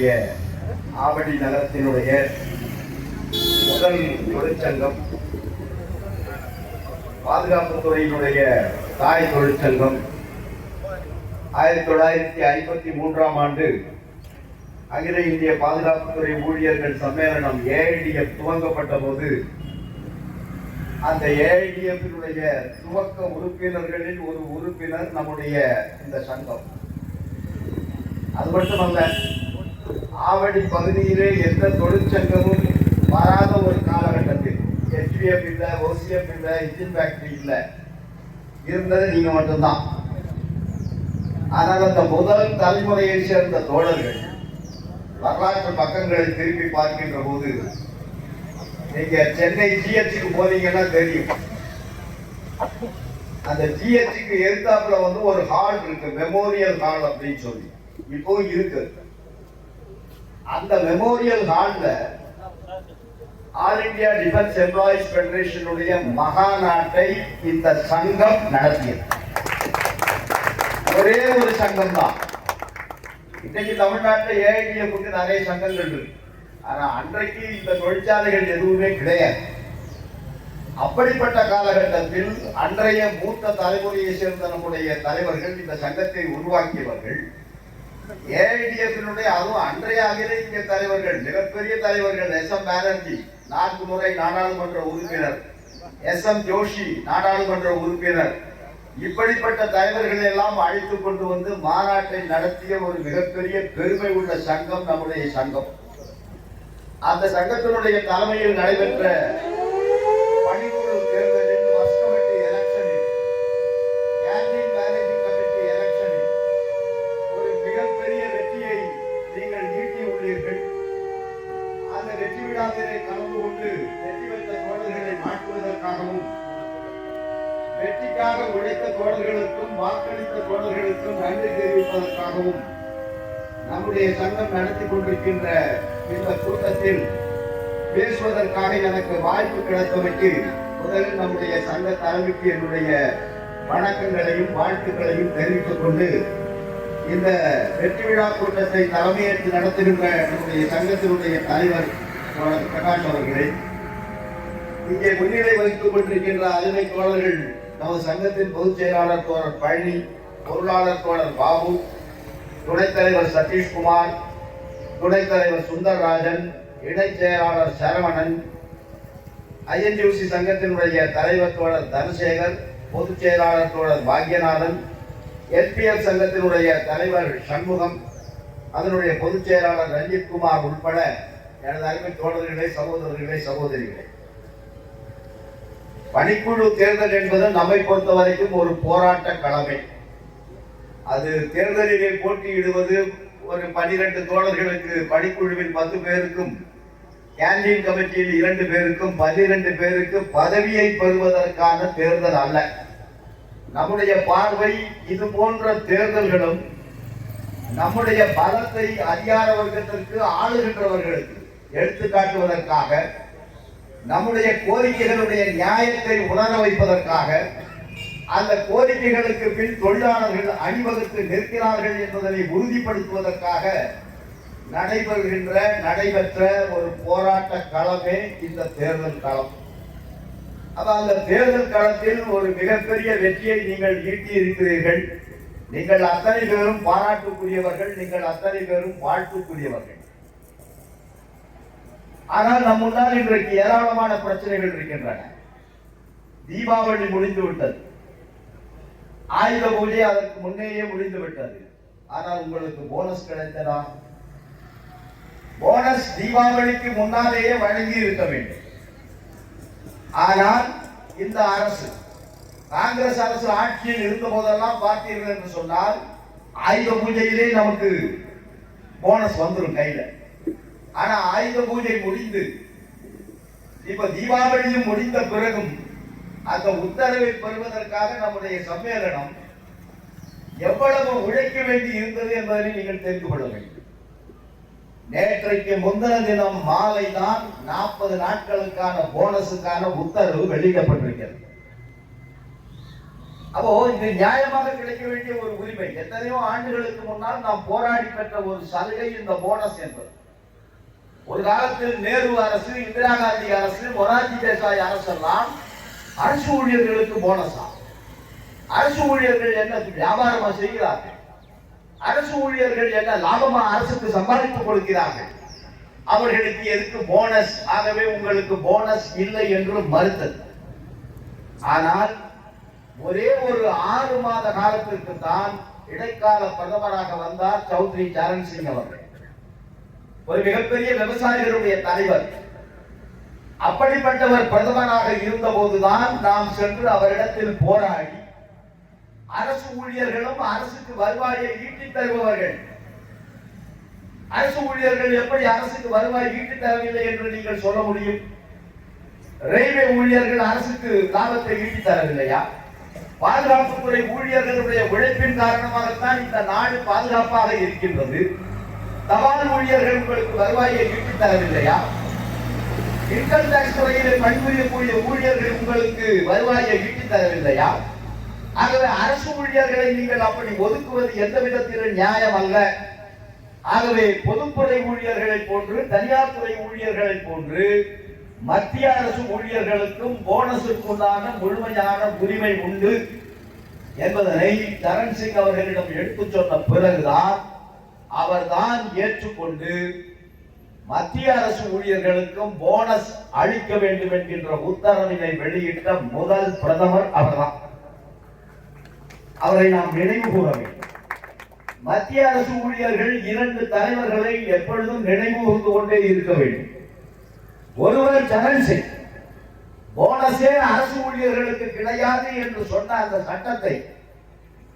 நம்முடைய ஆவடி நகரத்தினுடைய முதல் தொழிற்சங்கம் பாதுகாப்பு துறையினுடைய தாய் தொழிற்சங்கம். ஆயிரத்தி தொள்ளாயிரத்தி ஐம்பத்தி மூன்றாம் ஆண்டு அகில இந்திய பாதுகாப்புத்துறை ஊழியர்கள் சம்மேளனம் ஏஐடிஎஃப் துவங்கப்பட்ட போது அந்த ஏஐடிஎஃபினுடைய துவக்க உறுப்பினர்களில் ஒரு உறுப்பினர் நம்முடைய இந்த சங்கம். அது மட்டுமல்ல ஆவடி பகுதியிலே எந்த தொழிற்சங்கமும் வராத ஒரு காலகட்டத்தில் ஹெச்பிஎஃப் இல்லை ஓசிஎஃப் இல்லை இன்ஜின் ஃபேக்டரி இல்லை. இருந்தது நீங்கள் மட்டும்தான். ஆனால் அந்த முதல் தலைமுறையை சேர்ந்த தோழர்கள் வரலாற்று பக்கங்களை திருப்பி பார்க்கின்ற போது நீங்க சென்னை ஜிஹெச்சுக்கு போனீங்கன்னா தெரியும். அந்த ஜிஹெச்சுக்கு எதிர்த்தாப்புல வந்து ஒரு ஹால் இருக்கு மெமோரியல் ஹால் அப்படின்னு சொல்லி. இப்போ இருக்கு. அந்த மெமோரியல் ஹால்ல ஆல் இந்தியா டிஃபென்ஸ் எம்ப்ளாயிஸ் பெடரேஷனுடைய மகாநாட்டை இந்த சங்கம் நடத்தியது. ஒரே ஒரு சங்கம் தான் இன்னைக்கு தமிழ்நாட்டில் ஏஐடிஎஃப்க்கு நிறைய சங்கங்கள் இருக்கு. ஆனா அன்றைக்கு இந்த தொழிற்சாலைகள் எதுவுமே கிடையாது. அப்படிப்பட்ட காலகட்டத்தில் அன்றைய மூத்த தலைமுறையை சேர்ந்த நம்முடைய தலைவர்கள் இந்த சங்கத்தை உருவாக்கியவர்கள் ஏஐடிஎஃபினுடைய அதுவும் அன்றைய அகில இந்திய தலைவர்கள் மிகப்பெரிய தலைவர்கள் எஸ் எம் பானர்ஜி நான்கு முறை நாடாளுமன்ற உறுப்பினர் எஸ் எம் ஜோஷி நாடாளுமன்ற உறுப்பினர். இப்படிப்பட்ட தலைவர்களை எல்லாம் அழைத்து கொண்டு வந்து மாநாட்டை நடத்திய ஒரு மிகப்பெரிய பெருமை உள்ள சங்கம் நம்முடைய சங்கம். அந்த சங்கத்தினுடைய தலைமையில் நடைபெற்ற பணிக்குழு நம்முடைய சங்கம் நடத்தி கொண்டிருக்கின்ற இந்த கூட்டத்தில் பேசுவதற்காக எனக்கு வாய்ப்பு கிடைத்தமைக்கு முதலில் நம்முடைய சங்க தலைமைக்கு என்னுடைய வணக்கங்களையும் வாழ்த்துக்களையும் தெரிவித்துக் கொண்டு இந்த வெற்றி விழா கூட்டத்தை தலைமையேற்று நடத்துகின்ற நம்முடைய சங்கத்தினுடைய தலைவர் பிரகாஷ் அவர்களே இங்கே முன்னிலை வகித்துக் கொண்டிருக்கின்ற அருமை தோழர்கள் நமது சங்கத்தின் பொதுச் செயலாளர் தோழர் பழனி பொருளாளர் தோழர் பாபு துணைத் தலைவர் சதீஷ்குமார் துணைத் தலைவர் சுந்தரராஜன் இணைச் செயலாளர் சரவணன் ஐஎன்டியூசி சங்கத்தினுடைய தலைவர் தோழர் தனசேகர் பொதுச் செயலாளர் தோழர் பாக்யநாதன் எல்பிஎல் சங்கத்தினுடைய தலைவர் சண்முகம் அதனுடைய பொதுச் செயலாளர் ரஞ்சித் குமார் உட்பட எனது அருமை தோழர்களே சகோதரர்களே சகோதரிகளே. பணிக்குழு தேர்தல் என்பது நம்மை பொறுத்த வரைக்கும் ஒரு போராட்ட கடமை. அது தேர்தலிலே போட்டியிடுவது ஒரு பனிரெண்டு தோழர்களுக்கு பணிக்குழுவில் பத்து பேருக்கும் கேண்டீன் கமிட்டியில் இரண்டு பேருக்கும் பன்னிரண்டு பேருக்கு பதவியை பெறுவதற்கான தேர்தல் அல்ல. நம்முடைய பார்வை இது போன்ற தேர்தல்களும் நம்முடைய பலத்தை அதிகார வர்க்கத்திற்கு ஆளுகின்றவர்களுக்கு எடுத்துக்காட்டுவதற்காக நம்முடைய கோரிக்கைகளுடைய நியாயத்தை உணர வைப்பதற்காக அந்த கோரிக்கைகளுக்கு பின் தொழிலாளர்கள் அணிவகுத்து நிற்கிறார்கள் என்பதனை உறுதிப்படுத்துவதற்காக நடைபெறுகின்ற நடைபெற்ற ஒரு போராட்ட களமே இந்த தேர்தல் களம். அப்ப அந்த தேர்தல் களத்தில் ஒரு மிகப்பெரிய வெற்றியை நீங்கள் ஈட்டி இருக்கிறீர்கள் நீங்கள் அத்தனை பேரும் பாராட்டுக்குரியவர்கள் நீங்கள் அத்தனை பேரும் வாழ்த்துக்குரியவர்கள். ஆனால் நம் முன்னால் இன்றைக்கு ஏராளமான பிரச்சனைகள் இருக்கின்றன. தீபாவளி முடிந்து விட்டது. ஆயுத பூஜை அதற்கு முன்னேயே முடிந்து விட்டது ஆனால் உங்களுக்கு போனஸ் கிடைத்ததா? போனஸ் தீபாவளிக்கு முன்னாலேயே வழங்கி இருக்க வேண்டும். ஆனால் இந்த அரசு காங்கிரஸ் அரசு ஆட்சியில் இருந்த போதெல்லாம் பார்த்தீர்கள் என்று சொன்னால் ஆயுத பூஜையிலே நமக்கு போனஸ் வந்துடும் கையில. ஆனா ஆயுத பூஜை முடிந்து இப்ப தீபாவளியும் முடிந்த பிறகும் அந்த உத்தரவை பெறுவதற்காக நம்முடைய சம்மேளனம் எவ்வளவு உழைக்க வேண்டி இருந்தது என்பதை நீங்கள் தெரிந்து கொள்ள வேண்டும். நேற்றைக்கு முந்தின தினம் மாலை தான் நாற்பது நாட்களுக்கான போனஸுக்கான உத்தரவு வெளியிடப்பட்டிருக்கிறது. அப்போ இது நியாயமாக கிடைக்க வேண்டிய ஒரு உரிமை எத்தனையோ ஆண்டுகளுக்கு முன்னால் நாம் போராடி பெற்ற ஒரு சலுகை இந்த போனஸ் என்பது. ஒரு காலத்தில் நேரு அரசு இந்திரா காந்தி அரசு மொராஜி தேசாய் அரசெல்லாம் அரசு ஊழியர்களுக்கு போனஸா அரசு ஊழியர்கள் என்ன வியாபாரமா செய்கிறார்கள்? அரசு ஊழியர்கள் என்ன லாபமா அரசுக்கு சம்பாதித்துக் கொடுக்கிறார்கள்? அவர்களுக்கு எதுக்கு போனஸ் ஆகவே உங்களுக்கு போனஸ் இல்லை என்று மறுத்தது. ஆனால் ஒரே ஒரு ஆறு மாத காலத்திற்கு தான் இடைக்கால பிரதமராக வந்தார் சௌத்ரி சரண் சிங் அவர்கள். ஒரு மிகப்பெரிய விவசாயிகளுடைய தலைவர். அப்படிப்பட்டவர் பிரதமராக இருந்த போதுதான் நாம் சென்று அவரிடத்தில் போராடி அரசு ஊழியர்களும் அரசுக்கு வருவாயை ஈட்டித் தருபவர்கள். அரசு ஊழியர்கள் எப்படி அரசுக்கு வருவாய் ஈட்டித் தரவில்லை என்று நீங்கள் சொல்ல முடியும்? ரயில்வே ஊழியர்கள் அரசுக்கு லாபத்தை ஈட்டித் தரவில்லையா? பாதுகாப்புத்துறை ஊழியர்களுடைய உழைப்பின் காரணமாகத்தான் இந்த நாடு பாதுகாப்பாக இருக்கின்றது. தபால் ஊழியர்கள் உங்களுக்கு வருவாயை ஈட்டித் தரவில்லையா? இன்கம் டாக்ஸ் துறையிலே பணிபுரியக்கூடிய ஊழியர்கள் உங்களுக்கு வருவாயை ஈட்டி தரவில்லையா? ஆகவே அரசு ஊழியர்களை நீங்கள் அப்படி ஒதுக்குவது எந்த விதத்திலும் நியாயம் அல்ல. ஆகவே பொதுத்துறை ஊழியர்களை போன்று தனியார் துறை ஊழியர்களை போன்று மத்திய அரசு ஊழியர்களுக்கும் போனஸுக்குண்டான முழுமையான உரிமை உண்டு என்பதனை தரண் சிங் அவர்களிடம் எடுத்துச் சொன்ன பிறகுதான் அவர்தான் ஏற்றுக்கொண்டு மத்திய அரசு ஊழியர்களுக்கும் போனஸ் அளிக்க வேண்டும் என்கின்ற உத்தரவினை வெளியிட்ட முதல் பிரதமர் அவர்தான். அவரை நாம் நினைவு கூற வேண்டும். மத்திய அரசு ஊழியர்கள் இரண்டு தலைவர்களை எப்பொழுதும் நினைவு கூர்ந்து கொண்டே இருக்க வேண்டும். ஒருவர் சரண் சிங் போனஸே அரசு ஊழியர்களுக்கு கிடையாது என்று சொன்ன அந்த சட்டத்தை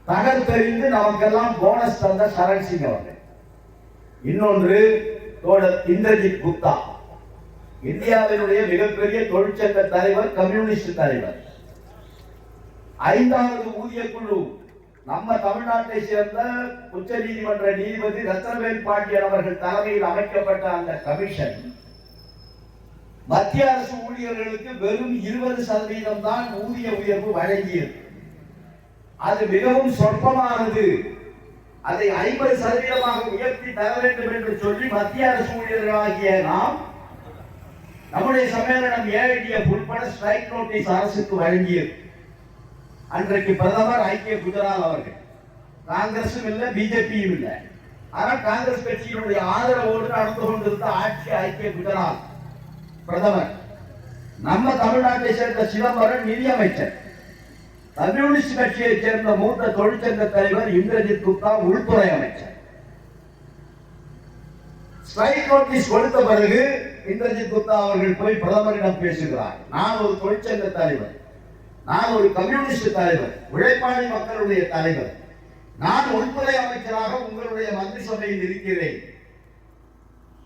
தகர்த்தெறிந்து நமக்கெல்லாம் போனஸ் தந்த சரண் சிங் அவர்கள். இன்னொன்று தோழர் இந்திரஜித் குப்தா. இந்தியாவினுடைய மிகப்பெரிய தொழிற்சங்க தலைவர் கம்யூனிஸ்ட் தலைவர். ஐந்தாவது ஊதிய குழு. நம்ம தமிழ்நாட்டை சேர்ந்த உச்ச நீதிமன்ற நீதிபதி ரத்னவேல் பாண்டியன் அவர்கள் தலைமையில் அமைக்கப்பட்ட அந்த கமிஷன் மத்திய அரசு ஊழியர்களுக்கு வெறும் இருபது சதவீதம் தான் ஊதிய உயர்வு வழங்கியது. அது மிகவும் சொற்பமானது. அதை ஐம்பது சதவீதமாக உயர்த்தி தர வேண்டும் என்று சொல்லி மத்திய அரசு ஊழியர்களாகிய நாம் நம்முடைய சம்மேளனம் ஏஐடிஎஃப் உட்பட ஸ்ட்ரைக் நோட்டீஸ் அரசுக்கு வழங்கியது. அன்றைக்கு பிரதமர் ஐக்கிய குஜரால் அவர்கள். காங்கிரஸும் இல்லை பிஜேபியும் இல்லை. ஆனால் காங்கிரஸ் கட்சியினுடைய ஆதரவோடு நடந்து கொண்டிருந்த ஆட்சி ஐக்கிய குஜராத் பிரதமர் நம்ம தமிழ்நாட்டை சேர்ந்த சிதம்பரம் நிதியமைச்சர். கம்யூனிஸ்ட் கட்சியைச் சேர்ந்த மூத்த தொழிற்சங்க தலைவர் இந்திரஜித் குப்தா உள்துறை அமைச்சர். ஸ்ட்ரைக் நோட்டீஸ் கொடுத்த பிறகு இந்திரஜித் குப்தா அவர்கள் போய் பிரதமரிடம் பேசுகிறார். நான் ஒரு தொழிற்சங்க தலைவர். நான் ஒரு கம்யூனிஸ்ட் தலைவர். உழைப்பாளி மக்களுடைய தலைவர். நான் உள்துறை அமைச்சராக உங்களுடைய மந்திரி சபையில் இருக்கிறேன்.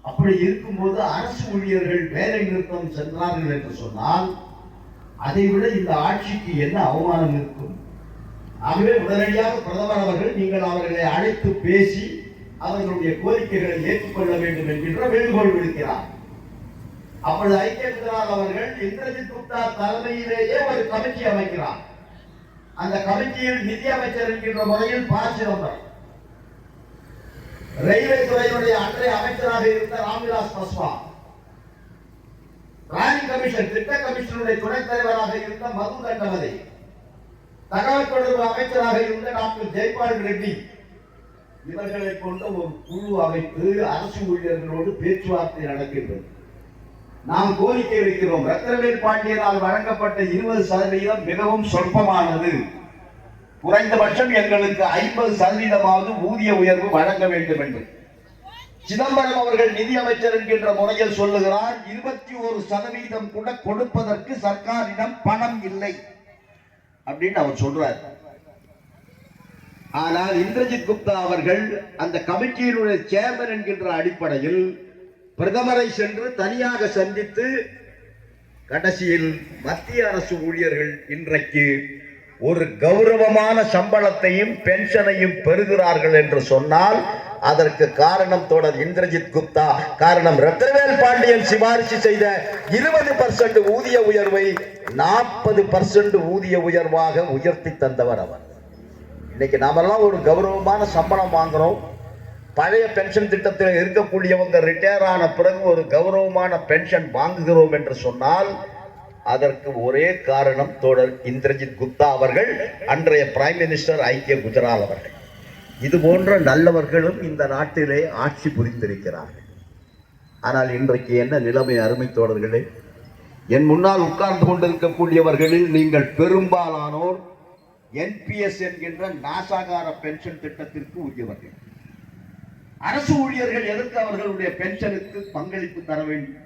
அப்படி இருக்கும்போது அரசு ஊழியர்கள் வேலை நிறுத்தம் சென்றார்கள் என்று சொன்னால் அதை விட இந்த ஆட்சிக்கு என்ன அவமானம் இருக்கும்? ஆகவே உடனடியாக பிரதமர் அவர்கள் நீங்கள் அவர்களை அழைத்து பேசி அவர்களுடைய கோரிக்கைகளை ஏற்றுக்கொள்ள வேண்டும் என்கின்ற வேண்டுகோள் விடுக்கிறார். அப்பொழுது ஐக்கிய குஜராத் அவர்கள் இந்திரஜித் குப்தா தலைமையிலேயே ஒரு கமிட்டி அமைக்கிறார். அந்த கமிட்டியில் நிதி அமைச்சர் என்கின்ற முறையில் ப சிதம்பரம் ரயில்வே துறையினுடைய அன்றைய அமைச்சராக இருந்த ராம்விலாஸ் பஸ்வான் பிளானிங் கமிஷன் திட்ட கமிஷனுடைய துணைத் தலைவராக இருந்த மது தண்டவதை தகவல் தொடர்பு அமைச்சராக இருந்த டாக்டர் ஜெய்பால் ரெட்டி இவர்களை கொண்ட ஒரு குழு அமைத்து அரசு ஊழியர்களோடு பேச்சுவார்த்தை நடக்கின்றது. நாம் கோரிக்கை வைக்கிறோம் ரத்னவேல் பாண்டியனால் வழங்கப்பட்ட இருபது சதவீதம் மிகவும் சொற்பமானது. குறைந்தபட்சம் எங்களுக்கு ஐம்பது சதவீதமாவது ஊதிய உயர்வு வழங்க வேண்டும் என்று. சிதம்பரம் அவர்கள் நிதியமைச்சர் என்கின்ற முறையில் சொல்லுகிறார் இருபத்தி ஒரு சதவீதம் கூட கொடுப்பதற்கு சர்க்காரிடம் பணம் இல்லை அப்படின்னு அவர் சொல்றார். ஆனால் இந்திரஜித் குப்தா அவர்கள் அந்த கமிட்டியினுடைய சேர்மன் என்கின்ற அடிப்படையில் பிரதமரை சென்று தனியாக சந்தித்து கடைசியில் மத்திய அரசு ஊழியர்கள் இன்றைக்கு ஒரு கௌரவமான சம்பளத்தையும் பென்ஷனையும் பெறுகிறார்கள் என்று சொன்னால் அதற்கு காரணம் தொடர் இந்திரஜித் குப்தா. காரணம் ரத்னவேல் பாண்டியன் சிபாரிசு செய்த இருபது பர்சன்ட் ஊதிய உயர்வை நாற்பது பர்சன்ட் ஊதிய உயர்வாக உயர்த்தி தந்தவர் அவர். இன்னைக்கு நாமெல்லாம் ஒரு கௌரவமான சம்பளம் வாங்குறோம். பழைய பென்ஷன் திட்டத்தில் இருக்கக்கூடியவங்க ரிட்டையர் ஆன பிறகு ஒரு கௌரவமான பென்ஷன் வாங்குகிறோம் என்று சொன்னால் அதற்கு ஒரே காரணம் தோழர் இந்திரஜித் குப்தா அவர்கள் அன்றைய பிரைம் மினிஸ்டர் ஐக்கிய குஜரால் அவர்கள். இது போன்ற நல்லவர்களும் இந்த நாட்டிலே ஆட்சி புரிந்திருக்கிறார்கள். ஆனால் இன்றைக்கு என்ன நிலைமை அருமை தோழர்களே? என் முன்னால் உட்கார்ந்து கொண்டிருக்கக்கூடியவர்களில் நீங்கள் பெரும்பாலானோர் என்பிஎஸ் என்கின்ற நாசாகார பென்ஷன் திட்டத்திற்கு உரியவர்கள். அரசு ஊழியர்கள் எதற்கு அவர்களுடைய பென்ஷனுக்கு பங்களிப்பு தர வேண்டும்?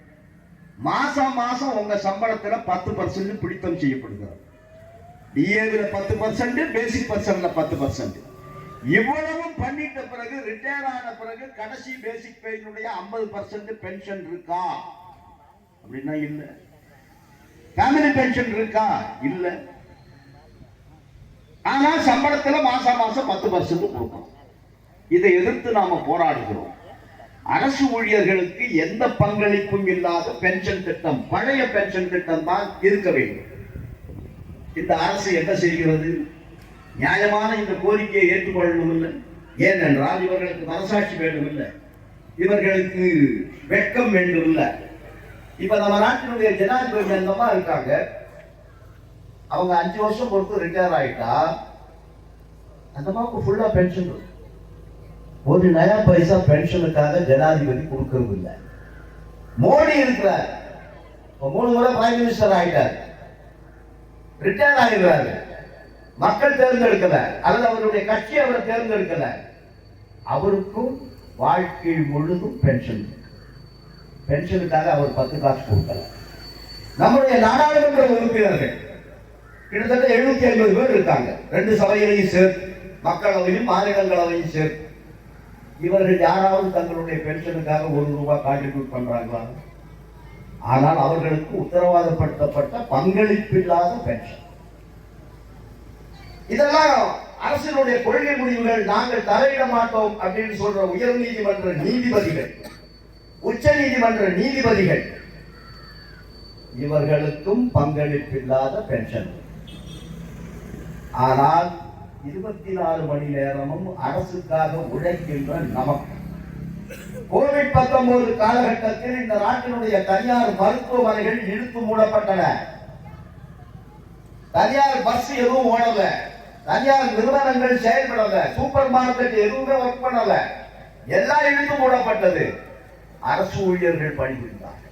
மாசம் மாசம் உங்க சம்பளத்துல பத்து பர்சன்ட் பிடித்தம் செய்யப்படுகிறது. டிஏவில பத்து பர்சன்ட் பேசிக் பர்சன்ட்ல பத்து பர்சன்ட் இவ்வளவு பண்ணிட்ட பிறகு ரிட்டையர் ஆன பிறகு கடைசி பேசிக் பெயினுடைய ஐம்பது பர்சன்ட் பென்ஷன் இருக்கா? அப்படின்னா இல்ல. ஃபேமிலி பென்ஷன் இருக்கா? இல்ல. ஆனா சம்பளத்துல மாசம் மாசம் பத்து பர்சன்ட் கொடுக்கணும். இதை எதிர்த்து நாம போராடுகிறோம். அரசு ஊழியர்களுக்கு எந்த பங்களிப்பும் இல்லாத பென்ஷன் திட்டம் பழைய பென்ஷன் திட்டம் தான் இருக்க வேண்டும். இந்த அரசு என்ன செய்கிறது? நியாயமான இந்த கோரிக்கையை ஏற்றுக்கொள்ளணும் இல்லை ஏனென்றால் இவர்களுக்கு மனசாட்சி வேண்டும் இல்லை இவர்களுக்கு வெட்கம் வேண்டும் இல்லை இப்ப நம்ம நாட்டினுடைய ஜனாதிபதி அந்தமா இருக்காங்க? அவங்க அஞ்சு வருஷம் பொறுத்து ரிட்டையர் ஆயிட்டா அந்த அம்மாவுக்கு ஃபுல்லா பென்ஷன் இருக்கும் ஒரு நயா பைசா பென்ஷனுக்காக ஜனாதிபதி கொடுக்கறது இல்லை மோடி இருக்கிறார். மூணு முறை பிரைம் மினிஸ்டர் ஆயிட்டார். ரிட்டையர் ஆகிடுறாரு மக்கள் தேர்ந்தெடுக்கல. அல்லது அவருடைய கட்சி அவரை தேர்ந்தெடுக்கல. அவருக்கும் வாழ்க்கை முழுதும் பென்ஷன் பென்ஷனுக்காக அவர் பத்து காசு கொடுக்கல. நம்முடைய நாடாளுமன்ற உறுப்பினர்கள் கிட்டத்தட்ட எழுநூத்தி ஐம்பது பேர் இருக்காங்க. ரெண்டு சபைகளையும் சேர்த்து மக்களவையும் மாநிலங்களவையும் சேர்த்து. இவர்கள் யாராவது தங்களுடைய பென்ஷனுக்காக ஒரு ரூபாய் கான்ட்ரிபியூட் பண்றாங்களா? ஆனால் அவர்களுக்கு உத்தரவாதப்படுத்தப்பட்ட பங்களிப்பில்லாத பென்ஷன் இதெல்லாம் அரசினுடைய கொள்கை முடிவுகள் நாங்கள் தலையிட மாட்டோம் அப்படின்னு சொல்ற உயர் நீதிமன்ற நீதிபதிகள் உச்ச நீதிமன்ற நீதிபதிகள் இவர்களுக்கும் பங்களிப்பில்லாத பென்ஷன் ஆனால் இருபத்தி நாலு மணி நேரமும் அரசுக்காக உழைக்கின்ற நமக்கு. கோவிட் பத்தொன்பது காலகட்டத்தில் இந்த நாட்டினுடைய தனியார் மருத்துவமனைகள் இழுத்து மூடப்பட்டன. தனியார் பஸ் எதுவும் ஓடல. தனியார் நிறுவனங்கள் செயல்படல. சூப்பர் மார்க்கெட் எதுவுமே ஒர்க் பண்ணல. எல்லாம் இழுத்து மூடப்பட்டது. அரசு ஊழியர்கள் பணிபுரிந்தார்கள்.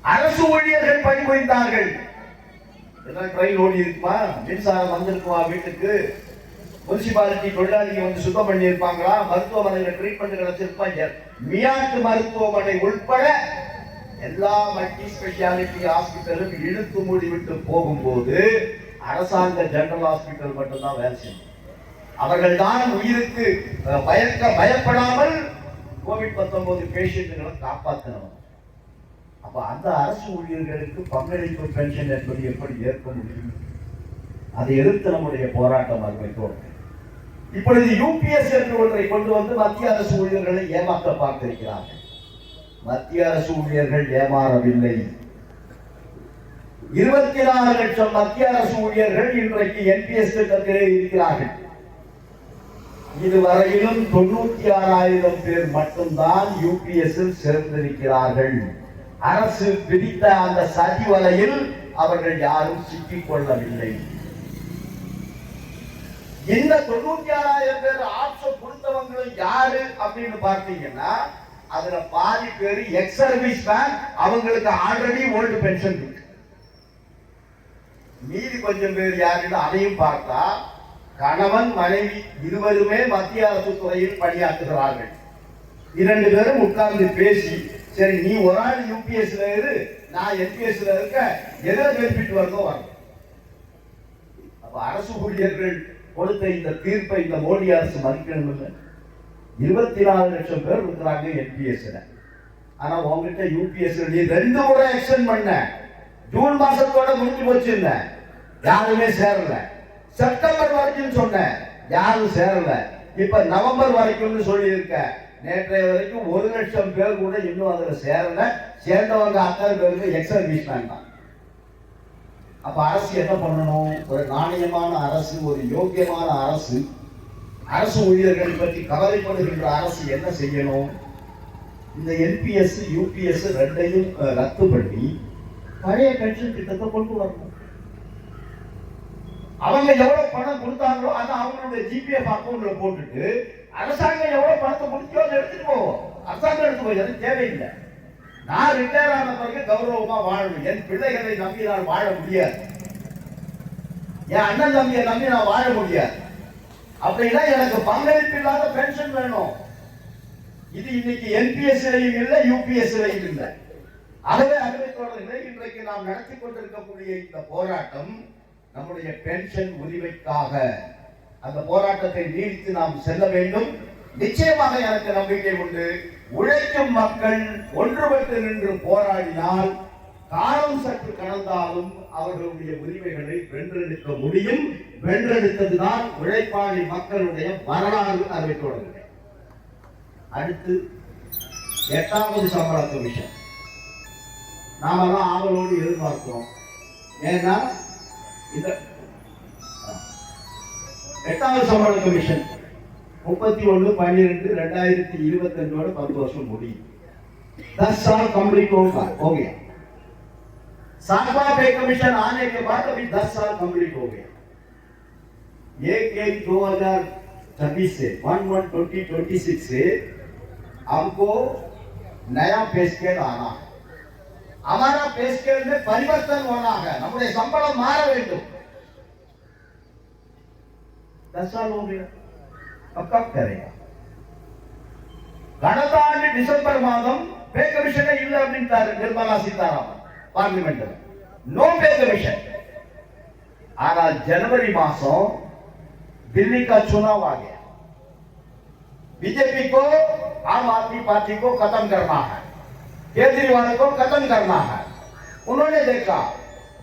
அரசு ஊழியர்கள் பணிபுரிந்தார்கள். எல்லாம் ட்ரெயின் ஓடி இருக்குமா மின்சாரம் வந்திருக்குமா வீட்டுக்கு? முனிசிபாலிட்டி தொழிலாளிங்க வந்து சுத்தம் பண்ணியிருப்பாங்களா? மருத்துவமனையில் மருத்துவமனையில ட்ரீட்மெண்ட் கிடைச்சிருப்பாங்க. மியாட்டு மருத்துவமனை உட்பட எல்லா மல்டி ஸ்பெஷாலிட்டி ஹாஸ்பிட்டலும் இழுத்து மூடிவிட்டு போகும்போது அரசாங்க ஜெனரல் ஹாஸ்பிட்டல் மட்டும்தான் வேலை செய்யும். அவர்கள் தான் உயிருக்கு பயக்க பயப்படாமல் கோவிட் பத்தொன்பது பேஷண்ட்டுகளை காப்பாற்றினவங்க அப்ப அந்த அரசு ஊழியர்களுக்கு பங்களிப்பு பென்ஷன் என்பது எப்படி ஏற்க முடியும்? அதை எதிர்த்து நம்முடைய போராட்டம் அருமைத்தோம் இப்பொழுது யூபிஎஸ் என்று ஒன்றை கொண்டு வந்து மத்திய அரசு ஊழியர்களை ஏமாற்ற பார்த்திருக்கிறார்கள். மத்திய அரசு ஊழியர்கள் ஏமாறவில்லை. இருபத்தி நாலு லட்சம் மத்திய அரசு ஊழியர்கள் இன்றைக்கு என்பிஎஸ் திட்டத்திலே இருக்கிறார்கள். இதுவரையிலும் தொண்ணூத்தி ஆறாயிரம் பேர் மட்டும்தான் யூபிஎஸ் சேர்ந்திருக்கிறார்கள். அரசு பிடித்த அந்த சதி வலையில் அவர்கள் யாரும் சிக்கிக் கொள்ளவில்லை. இந்த தொண்ணூத்தி ஆறாயிரம் பேர் ஆப்ஷன் கொடுத்தவங்களும் யாரு அப்படின்னு பார்த்தீங்கன்னா அதுல பாதி பேர் எக்ஸ் சர்வீஸ் மேன் அவங்களுக்கு ஆல்ரெடி ஓல்டு பென்ஷன் இருக்கு. மீதி கொஞ்சம் பேர் யாருன்னு அதையும் பார்த்தா கணவன் மனைவி இருவருமே மத்திய அரசு துறையில் பணியாற்றுகிறார்கள். இரண்டு பேரும் உட்கார்ந்து பேசி சரி நீ ஒரு ஆள் யூபிஎஸ்ல இரு. நான் என்பிஎஸ்ல இருக்க. எதை பெனிஃபிட் வருதோ வரும் அப்ப அரசு ஊழியர்கள் கொடுத்த இந்த தீர்ப்பை இந்த மோடி அரசு மதிக்கணும் இல்லை. இருபத்தி நாலு லட்சம் பேர் இருக்கிறாங்க என்பிஎஸ்ல ஆனா உங்ககிட்ட யூபிஎஸ் நீ ரெண்டு முறை எக்ஸ்டென்ட் பண்ண. ஜூன் மாசத்தோட முடிஞ்சு போச்சு யாருமே சேரல. செப்டம்பர் வரைக்கும் சொன்னேன் யாரும் சேரல. இப்ப நவம்பர் வரைக்கும்னு சொல்லி இருக்க நேற்றைய வரைக்கும் ஒரு லட்சம் பேர் கூட இன்னும் அதில் சேரல. சேர்ந்தவங்க அத்தனை பேருக்கு எக்ஸர்வீஸ் வேண்டாம் அப்ப அரசு என்ன பண்ணணும்? ஒரு நாணயமான அரசு ஒரு யோக்கியமான அரசு அரசு ஊழியர்களை பற்றி கவலைப்படுகின்ற அரசு என்ன செய்யணும்? இந்த என்பிஎஸ் யூபிஎஸ் ரெண்டையும் ரத்து பண்ணி பழைய பென்ஷன் திட்டத்தை கொண்டு வரணும். அவங்க எவ்வளவு பணம் கொடுத்தாங்களோ அதை அவங்களுடைய ஜிபிஎஃப் அக்கௌண்ட்ல போட்டுட்டு அரசாங்கம் எவ்வளவு பணத்தை முடிச்சோ அதை எடுத்துட்டு போவோம். அரசாங்கம் எடுத்து போய் எதுவும் தேவையில்லை. நான் ரிட்டையர் ஆன பிறகு கௌரவமா வாழணும். என் பிள்ளைகளை நம்பி நான் வாழ முடியாது. என் அண்ணன் தம்பியை நம்பி நான் வாழ முடியாது. அப்படின்னா எனக்கு பங்களிப்பு இல்லாத பென்ஷன் வேணும். இது இன்னைக்கு என்பிஎஸ்லையும் இல்லை யூபிஎஸ்லையும் இல்லை. ஆகவே அறுவை தொடர்களை இன்றைக்கு நாம் நடத்தி கொண்டிருக்கக்கூடிய இந்த போராட்டம் நம்முடைய பென்ஷன் உரிமைக்காக. அந்த போராட்டத்தை நீடித்து நாம் செல்ல வேண்டும். நிச்சயமாக எனக்கு நம்பிக்கை உண்டு. உழைக்கும் மக்கள் ஒன்றுபட்டு நின்று போராடினால் காலம் சற்று கடந்தாலும் அவர்களுடைய உரிமைகளை வென்றெடுக்க முடியும். வென்றெடுத்ததுதான் உழைப்பாளி மக்களுடைய வரலாறு அதை தொடர்களை அடுத்து எட்டாவது சம்பள கமிஷன் நாமெல்லாம் ஆவலோடு எதிர்பார்க்கிறோம். ஏன்னா இந்த எட்டாவது சம்பள கமிஷன் முப்பத்தி ஒண்ணு பன்னிரெண்டு ரெண்டாயிரத்தி இருபத்தி அஞ்சோட பத்து வருஷம் முடியும் दस साल कंप्लीट होगा हो गया सातवां पे कमीशन आने के बाद अभी दस साल कंप्लीट हो गया एक एक दो हजार छब्बीस से one one twenty twenty six से हमको नया पे स्केल आना है हमारा पे स्केल में परिवर्तन होना है நம்முடைய சம்பளம் மாற வேண்டும் दस साल हो गया अब कब करेगा ಕಳೆದಾಂಡ್ ಡಿಸೆಂಬರ್ ಮಾದಂ ಪೇ ಕಮಿಷನ್ ಇಲ್ಲ ನಿಂತಾರೆ Nirmala Sitharaman parliament no pay commission ಆಗ ಜನವರಿ ಮಾಸಂ दिल्ली का चुनाव आ गया। बीजेपी को, आम आदमी पार्टी को खत्म करना है। केजरीवाल को खत्म करना है। उन्होंने देखा,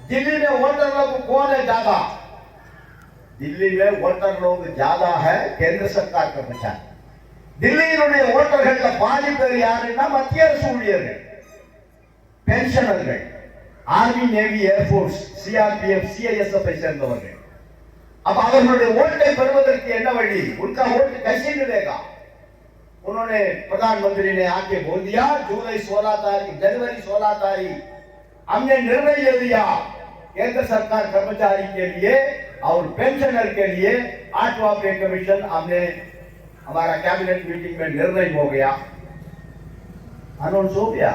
दिल्ली में वोटर लोग कौन है ज़्यादा? दिल्ली में वोटर लोग ज्यादा है केंद्र सरकार का बचा தில்லியினுடைய ஓட்டர்கள்ல பாதி பேர் யாருன்னா மத்திய அரசு ஊழியர்கள் பென்ஷனர்கள் army navy air force CRPF CISF சேர்ந்தவர்கள் அப்ப அவர்களுடைய ஓட்டை பெறுவதற்கு என்ன வழி उनका वोट कैसे मिलेगा उन्होंने प्रधानमंत्री ने आके बोल दिया जुलाई 16 तारीख जनवरी 16 तारीख हमने निर्णय ले लिया केंद्र सरकार कर्मचारी के लिए और पेंशनर के लिए आठवां पे कमीशन हमने हमारा कैबिनेट मीटिंग में निर्णय हो गया अनाउंस हो गया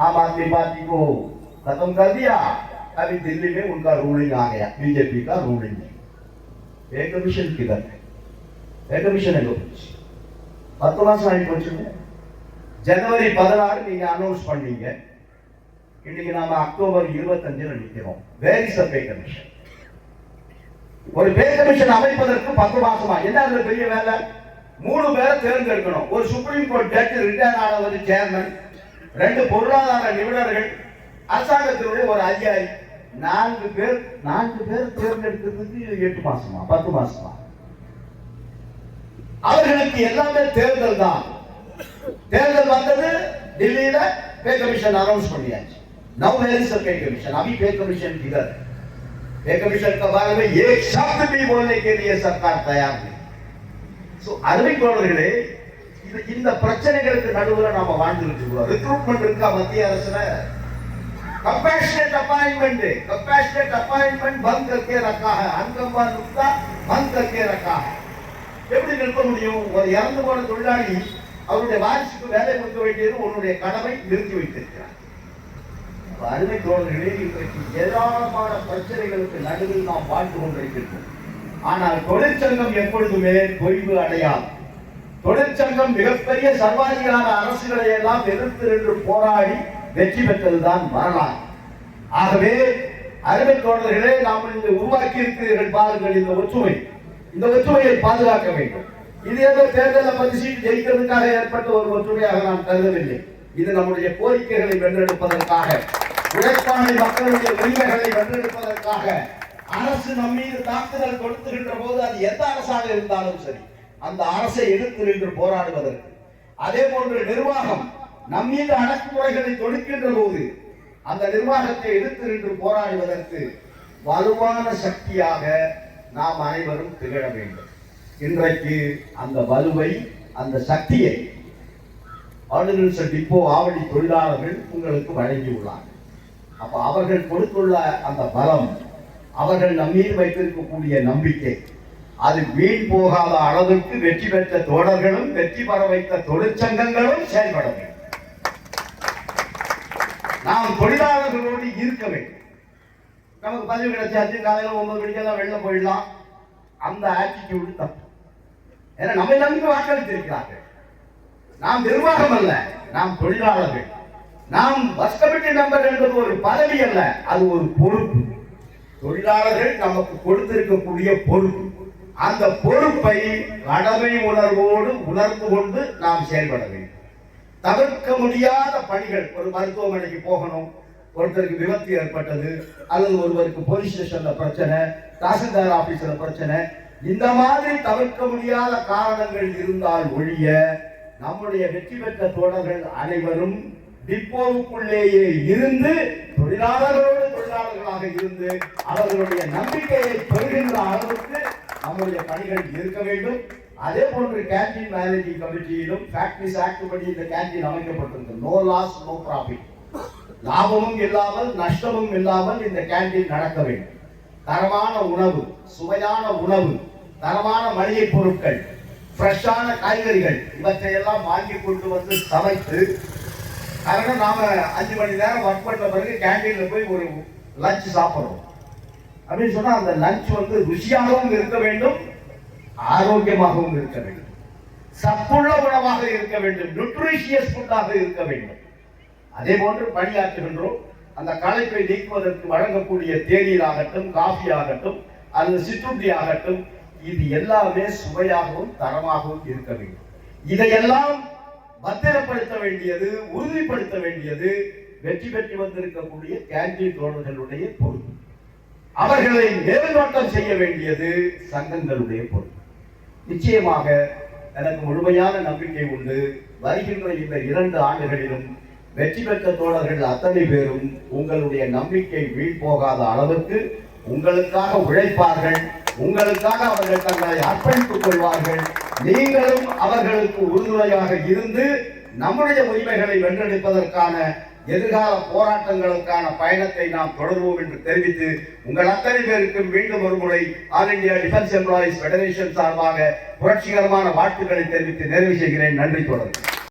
आम आदमी पार्टी को खत्म कर दिया अभी दिल्ली में उनका रूलिंग आ गया बीजेपी का रूलिंग पे कमीशन किधर है पे कमीशन है போச்சு பத்து மாசம் ஆகி போச்சுங்க ஜனவரி பதினாறு நீங்க அனௌன்ஸ் பண்ணீங்க இன்னைக்கு நாம அக்டோபர் இருபத்தஞ்சுல நிக்கிறோம் வேர் இஸ் பே கமிஷன் ஒரு பே கமிஷன் அமைப்பதற்கு பத்து மாசமா? என்ன அதுல பெரிய வேலை? மூணு பேரை தேர்ந்தெடுக்கணும். ஒரு சுப்ரீம் கோர்ட் ஜட்ஜ் ரிட்டையர் ஆனவர் சேர்மன் ரெண்டு பொருளாதார நிபுணர்கள் அரசாங்கத்தினுடைய ஒரு அதிகாரி. நான்கு பேர் நான்கு பேர் தேர்ந்தெடுக்கிறதுக்கு எட்டு மாசமா? பத்து மாசமா? அவர்களுக்கு எல்லாமே தேர்தல் தான். தேர்தல் வந்தது டெல்லியில பே கமிஷன் அனௌன்ஸ் பண்ணியாச்சு. Now here's pay commission. அபி பே கமிஷன் இதர் किधर है पे कमीशन के बारे में एक शब्द भी बोलने के लिए सरकार तैयार नहीं சோ அருமை தோழர்களே இது இந்த பிரச்சனைகளுக்கு நடுவுல நாம வாழ்ந்துட்டு இருக்கோம் ரிக்ரூட்மெண்ட் இருக்கா மத்திய அரசுல कंपैशनेट अपॉइंटमेंट कंपैशनेट अपॉइंटमेंट बंद करके रखा है अनकम्बा नुक्ता बंद करके रखा है எப்படி நிற்க முடியும் ஒரு இறந்து போன தொழிலாளி அவருடைய வாரிசுக்கு வேலை கொடுக்க வேண்டியது உன்னுடைய கடமை நிறுத்தி வைத்திருக்கிறார் அப்ப அருமை தோழர்களே இன்றைக்கு ஏராளமான பிரச்சனைகளுக்கு நடுவில் நாம் வாழ்ந்து கொண்டிருக்கின்றோம். ஆனால் தொழிற்சங்கம் எப்பொழுதுமே தொய்வு அடையாது. தொழிற்சங்கம் மிகப்பெரிய சர்வாதிகார அரசுகளை எல்லாம் எதிர்த்து நின்று போராடி வெற்றி பெற்றதுதான் வரலாறு. ஆகவே அருமை தோழர்களே நாம் இங்கு உருவாக்கி இருக்கிறீர்கள் பாருங்கள் இந்த ஒற்றுமை. இந்த ஒற்றுமையை பாதுகாக்க வேண்டும். இது ஏதோ தேர்தலில் பத்து சீட் ஜெயிக்கிறதுக்காக ஏற்பட்ட ஒரு ஒற்றுமையாக நாம் கருதவில்லை. இது நம்முடைய கோரிக்கைகளை வென்றெடுப்பதற்காக. உழைப்பாளி மக்களுடைய உரிமைகளை வென்றெடுப்பதற்காக அரசு நம்மீது தாக்குதல் கொடுத்துகின்ற போது அது எந்த அரசாக இருந்தாலும் சரி அந்த அரசை எதிர்த்து நின்று போராடுவதற்கு. அதே போன்று நிர்வாகம் நம்மீது அடக்குமுறைகளை தொடுக்கின்ற போது அந்த நிர்வாகத்தை எதிர்த்து நின்று போராடுவதற்கு வலுவான சக்தியாக நாம் அனைவரும் திகழ வேண்டும். இன்றைக்கு அந்த வலுவை அந்த சக்தியை ஆளுநர் டிப்போ ஆவடி தொழிலாளர்கள் உங்களுக்கு வழங்கியுள்ளார்கள். அப்ப அவர்கள் கொடுத்துள்ள அந்த பலம் அவர்கள் நம்மீது வைத்திருக்கக்கூடிய நம்பிக்கை அது வீண் போகாத அளவுக்கு வெற்றி பெற்ற தோழர்களும் வெற்றி பெற வைத்த தொழிற்சங்கங்களும் செயல்பட வேண்டும். நாம் தொழிலாளர்களோடு இருக்க வேண்டும். நமக்கு பதிவு கிடைச்சாச்சு காலையில் ஒன்பது மணிக்கெல்லாம் வெளில போயிடலாம். அந்த ஆட்டிடியூடு தப்பு. ஏன்னா நம்ம நம்பி வாக்களித்திருக்கிறார்கள். நாம் நிர்வாகம் அல்ல நாம் தொழிலாளர்கள். நாம் பஸ் கமிட்டி மெம்பர் என்பது ஒரு பதவி அல்ல அது ஒரு பொறுப்பு. தொழிலாளர்கள் நமக்கு கொடுத்திருக்கக்கூடிய பொறுப்பு. அந்த பொறுப்பை கடமை உணர்வோடு உணர்ந்து கொண்டு நாம் செயல்பட வேண்டும். தவிர்க்க முடியாத பணிகள் ஒரு மருத்துவமனைக்கு போகணும் ஒருத்தருக்கு விபத்து ஏற்பட்டது அல்லது ஒருவருக்கு போலீஸ் ஸ்டேஷன்ல பிரச்சனை தாசில்தார் ஆபீஸ்ல பிரச்சனை இந்த மாதிரி தவிர்க்க முடியாத காரணங்கள் இருந்தால் ஒழிய நம்முடைய வெற்றி பெற்ற தோழர்கள் அனைவரும் டிப்போவுக்குள்ளேயே இருந்து தொழிலாளர்களோடு தொழிலாளர்களாக இருந்து அவர்களுடைய நம்பிக்கையை பெறுகின்ற அளவுக்கு நம்முடைய பணிகள் இருக்க வேண்டும். அதே போன்று கேண்டீன் மேனேஜிங் கமிட்டியிலும் ஃபேக்டரிஸ் ஆக்ட் படி இந்த கேண்டீன் அமைக்கப்பட்டிருக்கு நோ லாஸ் நோ ப்ராஃபிட் லாபமும் இல்லாமல் நஷ்டமும் இல்லாமல் இந்த கேண்டீன் நடக்க வேண்டும். தரமான உணவு சுவையான உணவு தரமான மளிகை பொருட்கள் ஃப்ரெஷ்ஷான காய்கறிகள் இவற்றையெல்லாம் வாங்கி கொண்டு வந்து சமைத்து அதனால நாம அஞ்சு மணி நேரம் ஒர்க் பண்ண பிறகு கேண்டீன்ல போய் ஒரு லஞ்ச் சாப்பிடுறோம். அப்படின்னு சொன்னா அந்த லஞ்ச் வந்து ருசியாகவும் இருக்க வேண்டும் ஆரோக்கியமாகவும் இருக்க வேண்டும். சப்புள்ள உணவாக இருக்க வேண்டும் நியூட்ரிஷியஸ் ஃபுட்டாக இருக்க வேண்டும். அதே போன்று பணியாற்றுகின்றோம். அந்த களைப்பை நீக்குவதற்கு வழங்கக்கூடிய தேநீர் ஆகட்டும் காஃபி ஆகட்டும் அல்லது சிற்றுண்டி ஆகட்டும் இது எல்லாமே சுவையாகவும் தரமாகவும் இருக்க வேண்டும். இதையெல்லாம் பத்திரப்படுத்த வேண்டியது உறுதிப்படுத்த வேண்டியது வெற்றி பெற்று வந்திருக்கக்கூடிய கேண்டீன் தோழர்களுடைய பொறுப்பு. அவர்களை நேர்நோட்டம் செய்ய வேண்டியது சங்கங்களுடைய பொறுப்பு. நிச்சயமாக எனக்கு முழுமையான நம்பிக்கை உண்டு. வருகின்ற இந்த இரண்டு ஆண்டுகளிலும் வெற்றி பெற்ற தோழர்கள் அத்தனை பேரும் உங்களுடைய நம்பிக்கை வீண் போகாத அளவுக்கு உங்களுக்காக உழைப்பார்கள். உங்களுக்காக அவர்கள் தங்களை அர்ப்பணித்துக் கொள்வார்கள். நீங்களும் அவர்களுக்கு உறுதுணையாக இருந்து நம்முடைய உரிமைகளை வென்றெடுப்பதற்கான எதிர்கால போராட்டங்களுக்கான பயணத்தை நாம் தொடர்வோம் என்று தெரிவித்து உங்கள் அத்தனை பேருக்கும் மீண்டும் ஒரு முறை all India defence employees federation சார்பாக புரட்சிகரமான வாழ்த்துக்களை தெரிவித்து நிறைவு செய்கிறேன். நன்றி தொடர்ந்து